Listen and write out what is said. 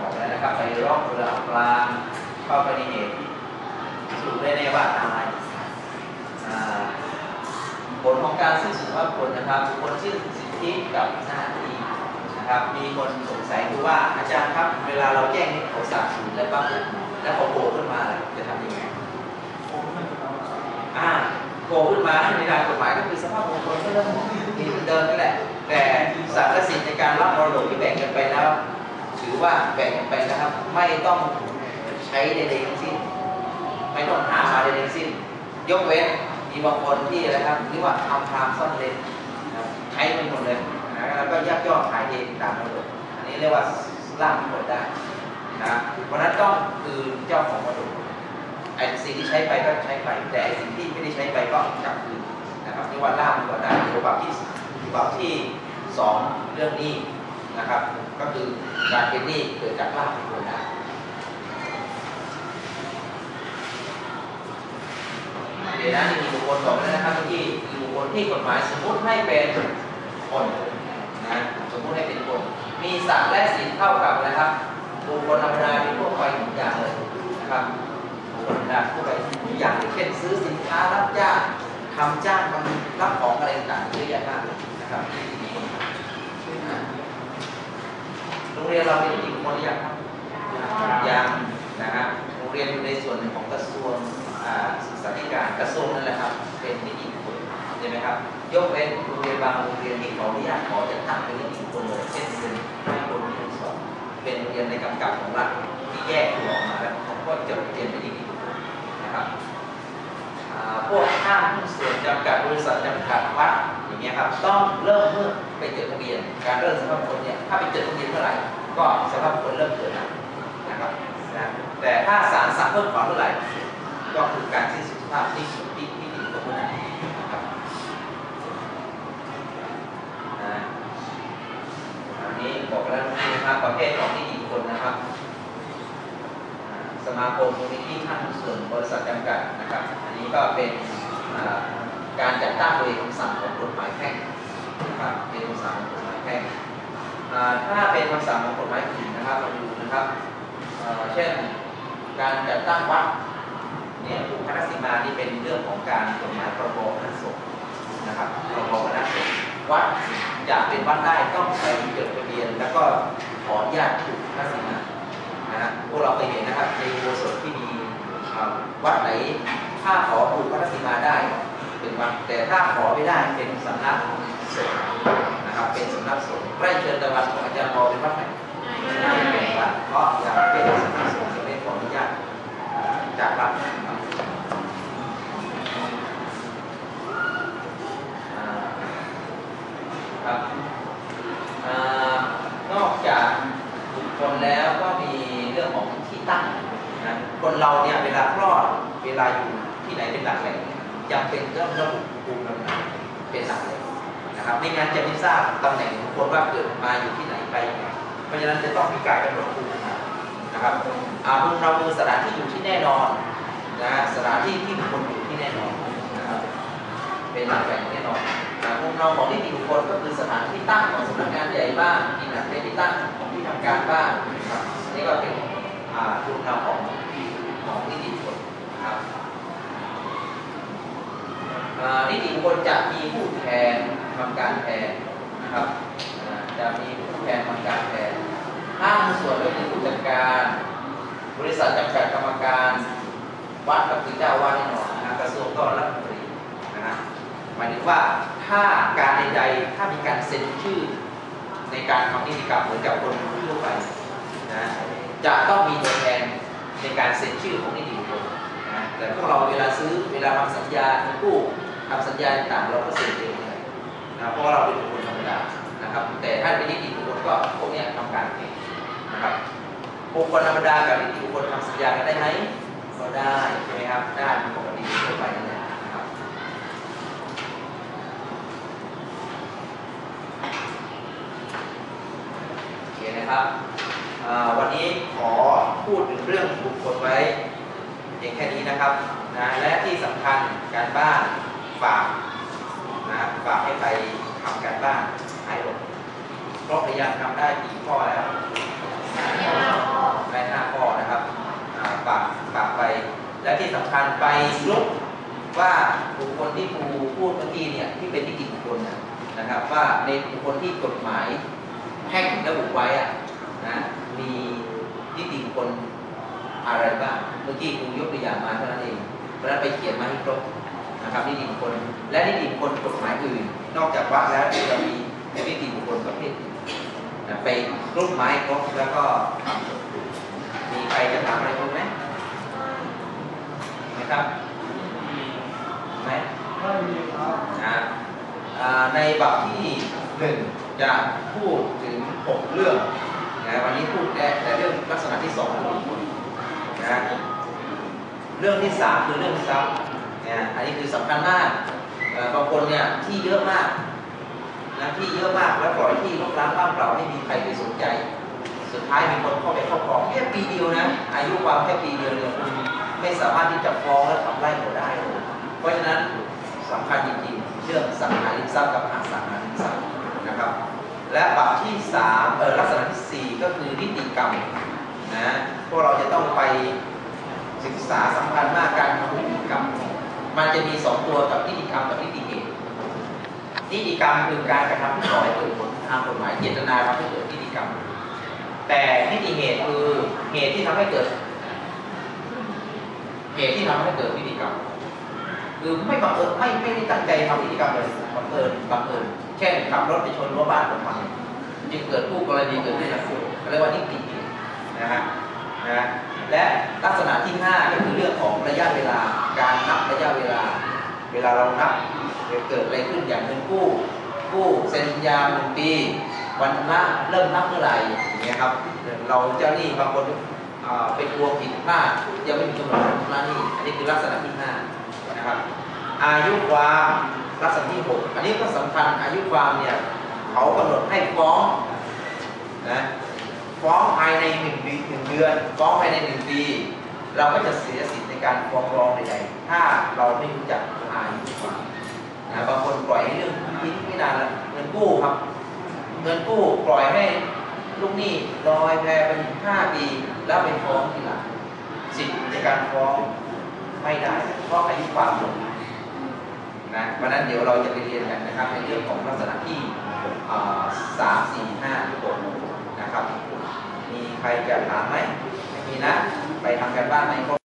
ออกแล้วนะครับไปรอบเรืออับปรางเข้าไปในเหตุสรุปได้แน่ว่าตายอ่าผลของการสิ้นสุดว่าผลนะครับบุคคลสิ้นสิทธิกับหน้าที่นะครับ มีคนสงสัยดูว่าอาจารย์ครับ เวลาเราแจ้งให้เขาสาบสูญแล้วปั๊บเนี่ยแล้วเขาโผล่ขึ้นมาล่ะจะทำยังไงอ่าโผล่ขึ้นมาในทางกฎหมายก็คือสภาพมงคลก็เริ่มมีเหมือนเดิมนั่นแหละแต่สารสิทธิ์ในการรับมรดกที่แบ่งกันไปแล้ว ถือ ว่าแบ่งไปนะครับ ไม่ต้องใช้ใดๆทั้งสิ้น ไม่ต้องหามาใดๆทั้งสิ้น ยกเว้นมีบางคนที่อะไรครับเรียกว่าเอาพรามซ่อนเลนนะครับใช้ไปหมดเลยนะแล้วก็ยักยอกขายเองตามมรดกอันนี้เรียกว่าล่างผลได้นะเพราะนั้นต้องคือเจ้าของมรดกไอ้สิ่งที่ใช้ไปก็ใช้ไป แต่ไอ้สิ่งที่ไม่ได้ใช้ไปก็กลับคืนนะครับนี่ว่าล่ามก็ได้ฉบับที่ฉบับที่สองเรื่องนี้ นะครับ ก็คือการเป็นหนี้เกิดจากล่ามก็ได้เดี๋ยวนะนี่มีบุคคลบอกแล้วนะครับเมื่อกี้มีบุคคลที่กฎหมายสมมุติให้เป็นคนนะสมมุติให้เป็นคน มีศักดิ์และสิทธิ์เท่ากับนะครับบุคคลธรรมดาเป็นพวกไปทุกอย่างเลยนะครับบุคนดังผู้ไปอย่างเช่นซื้อสินค้ารับจ้างทำจ้างทำรับของอะไรต่างๆเยอะแยะมากเลยนะครับโรงเรียนเราเป็นจริงคนหรือยังครับยังนะครับโรงเรียนอยู่ในส่วนหนึ่งของกระทรวงอ่าศึกษาธิการกระทรวงนั่นแหละครับ เป็นนิติบุคคลใช่ไหมครับ ยกเว้นโรงเรียนบางโรงเรียนที่ขออนุญาตขอจะตั้งเป็นนิติบุคคลเลยเช่นเป็นให้คนมีคนสอนเป็นโรงเรียนในกำกับของรัฐที่แยกตัวออกมาแล้วเขาก็จะเรียนเป็นนิติบุคคลนะครับอ่าพวกห้างหุ้นส่วนจำกัดบริษัทจำกัดวัด อย่างเงี้ยครับต้องเริ่มเมื่อไปจดทะเบียน การเริ่มสภาพคนเนี่ยถ้าไปจดทะเบียนเมื่อไหร่ก็สภาพคนเริ่มเกิดนะครับนะแต่ถ้าศาลสั่งเพิ่มถอนเมื่อไหร่ก็คือการสิ้นสุดสภาพที่ที่ที่ถึงตรงนั้นนะครับอันนี้บอกแล้วนะครับประเภทของนิติบุคคลนะครับสมาคมมูลนิธิท่านส่วนบริษัทจำกัดนะครับ อันนี้ก็เป็น การจัดตั้งโดยคำสั่งของกฎหมายแพ่งนะครับเป็นคำสั่งของกฎหมายแพ่งถ้าเป็นคำสั่งของกฎหมายอื่นนะครับเราดูนะครับเช่นการจัดตั้งวัดเนี่ยผู้คณะสิมานี่เป็นเรื่องของการกฎหมายพระบคณะสงฆ์นะครับพรบคณะสงฆ์วัดจะเป็นวัดได้ต้องไปจดทะเบียน แล้วก็ขออนุญาตถูกคณะสิมานะฮะพวกเราเคยเห็นนะครับในโบสถที่มีวัดไหนถ้าขอปลูกพระศิมาได้ เป็นวัดแต่ถ้าขอไม่ได้เป็นสำนักสงฆ์นะครับ เป็นสำนักสงฆ์ใกล้เชิญตะวันของอาจารย์พอเป็นวัดไหนไม่เป็นวัดเพราะอยากเป็นสำนักสงฆ์จะไม่ขออนุญาตอ่าจากวัดครับอ่าครับอ่านอกจาก บุคคลแล้วก็มีเรื่องของที่ตั้งนะคนเราเนี่ยเวลาคลอดเวลาอยู่ที่ไหนเป็นหลักแหล่งจำเป็นต้องระบุภูมิลำเนาเป็นหลักแหล่ง นะครับไม่งั้นจะไม่ทราบตำแหน่งของคนว่าเกิดมาอยู่ที่ไหนไปยังไงเพราะฉะนั้นจะต้องมีการกำหนดภูมินานะครับอาภูมิเนาคือสถานที่อยู่ที่แน่นอนนะสถานที่ที่บุคคลอยู่ที่แน่นอนนะครับเป็นหลักแหล่งแน่นอนอาภูมิเนาของนิติบุคคลก็คือสถานที่ตั้งของสำนักงานใหญ่บ้างที่หนเป็นที่ตั้งของที่ทำการบ้างนะครับอันนี่ก็เป็นอาภูมิเนาของของนิติบุคคลนะครับอานิติบุคคลจะมีผู้แทน ทำการแทนนะครับจะมีผู้แทนทำการแทนห้างส่วนก็คือผู้จัดการ บริษัทจำกัดกรรมการวัดก็คือเจ้าวาดแน่นอนนะกระทรวงก็รัฐมนตรีนะฮะหมายถึงว่าถ้าการใดๆถ้ามีการเซ็นชื่อในการทำนิติกรรมเหมือนกับคนทั่วไปนะจะต้องมีตัวแทนในการเซ็นชื่อของนิติบุคคลนะแต่พวกเราเวลาซื้อเวลาทำสัญญาเงินกู้ทำสัญญาต่างเราก็เซ็นเอง เลยนะเพราะเราเป็นบุคคลธรรมดานะครับ แต่ถ้าเป็นนิติบุคคลก็พวกนี้ทำการเองนะครับบุคคลธรรมดากับนิติบุคคลทำสัญญากันได้ไหมก็ได้ใช่ไหมครับได้เป็นปกติทั่วไปนั่นแหละนะครับโอเคนะครับวันนี้ขอพูดถึงเรื่องบุคคลไว้เพียงแค่นี้นะครับนะและที่สำคัญการบ้านฝากากให้ไปทำการบ้านให้หมดเพราะพยายามทำได้กี่ข้อแล้วในห้าข้อนะครับฝากฝากไปและที่สำคัญไปลุกว่าบุคคลที่ครูพูดเมื่อกี้เนี่ยที่เป็นนิติบุคคลนะนะครับ ว่าในบุคคลที่กฎหมายแพ่งระบุไว้อะนะมีนิติบุคคลอะไรบ้างเมื่อกี้ครูยกตัวอย่างมาเท่านั้นเองเพราะนั้นไปเขียนมาให้ครบ นะครับนิติบุคคลและนิติบุคคลกฎหมายอื่น นอกจากวัดแล้วจะมีนิติบุคคลประเภทอื่นนะไปรูปไม้ครบแล้วก็ทำมีใครจะถามอะไรครูไหมนะครับไหมไม่มีครับนะอ่าในบัพที่หนึ่งจะพูดถึงหกเรื่องนะวันนี้พูดแต่แต่เรื่องลักษณะที่สองคือบุคคลนะเรื่องที่สามคือเรื่องทรัพย์ นะอันนี้คือสำคัญมากบางคนเนี่ยที่เยอะมากนะที่เยอะมากแล้วปล่อยที่รกร้างว่างเปล่าไม่มีใครไปสนใจ สุดท้ายมีคนเข้าไปครอบครองแค่ปีเดียวนะอายุความแค่ปีเดียวเนี่ยคุณไม่สามารถที่จะฟ้องและขับไล่เขาได้เลยเพราะฉะนั้นสำคัญจริงๆเรื่องสังหาริมทรัพย์กับอสังหาริมทรัพย์นะครับ และบัตรที่3เออลักษณะที่4ก็คือนิติกรรมนะพวกเราจะต้องไปศึกษาสำคัญมากการทำนิติกรรม มันจะมี2ตัวกับนิติกรรมกับนิติเหตุนิติกรรมคือการกระทำที่ก่อให้เกิดผลทางกฎหมายเจตนาทำให้เกิดนิติกรรม แต่นิติเหตุคือเหตุที่ทำให้เกิด เหตุที่ทำให้เกิดนิติกรรมคือไม่บังเอิญไม่ไม่ได้ตั้งใจทำนิติกรรมเลยบังเอิญบังเอิญเช่นขับรถไปชนรั้วบ้านคนฟังจึงเกิดผู้กรณีเกิดขึ้นนะเรียกว่านิติเหตุนะฮะ นะและลักษณะที่5ก็คือเรื่องของระยะเวลา การนับระยะเวลา เวลาเรานับเกิดอะไรขึ้นอย่างเงินกู้กู้เซ็นสัญญาหนึ่งปีวันละเริ่มนับเมื่อไหร่อย่างเงี้ยครับเราเจ้าหนี้บางคนอ่าไปกลัวผิดพลาดยังไม่มีกำหนดชำระหนี้อันนี้คือลักษณะที่ห้านะครับอายุความลักษณะที่หกอันนี้ก็สำคัญอายุความเนี่ยเขากำหนดให้ฟ้องนะ ฟ้องภายในหนึ่งปีหนึ่งเดือน ฟ้องภายในหนึ่งปี เราก็จะเสียสิทธิ์ในการฟ้องร้องใดๆถ้าเราไม่รู้จักอายุความนะบางคนปล่อยให้เรื่องทิ้งไม่นานแล้วเงินกู้ครับ เงินกู้ปล่อยให้ลูกหนี้ลอยแพไปถึงห้าปีแล้วไปฟ้องทีหลังสิทธิ์ในการฟ้องไม่ได้เพราะอายุความหมดนะเพราะนั้นเดี๋ยวเราจะไปเรียนกันนะครับในเรื่องของลักษณะที่สามสี่ห้าหกนะครับ ใครจะถามไหมไม่มีนะ ไปทำกันบ้านไหม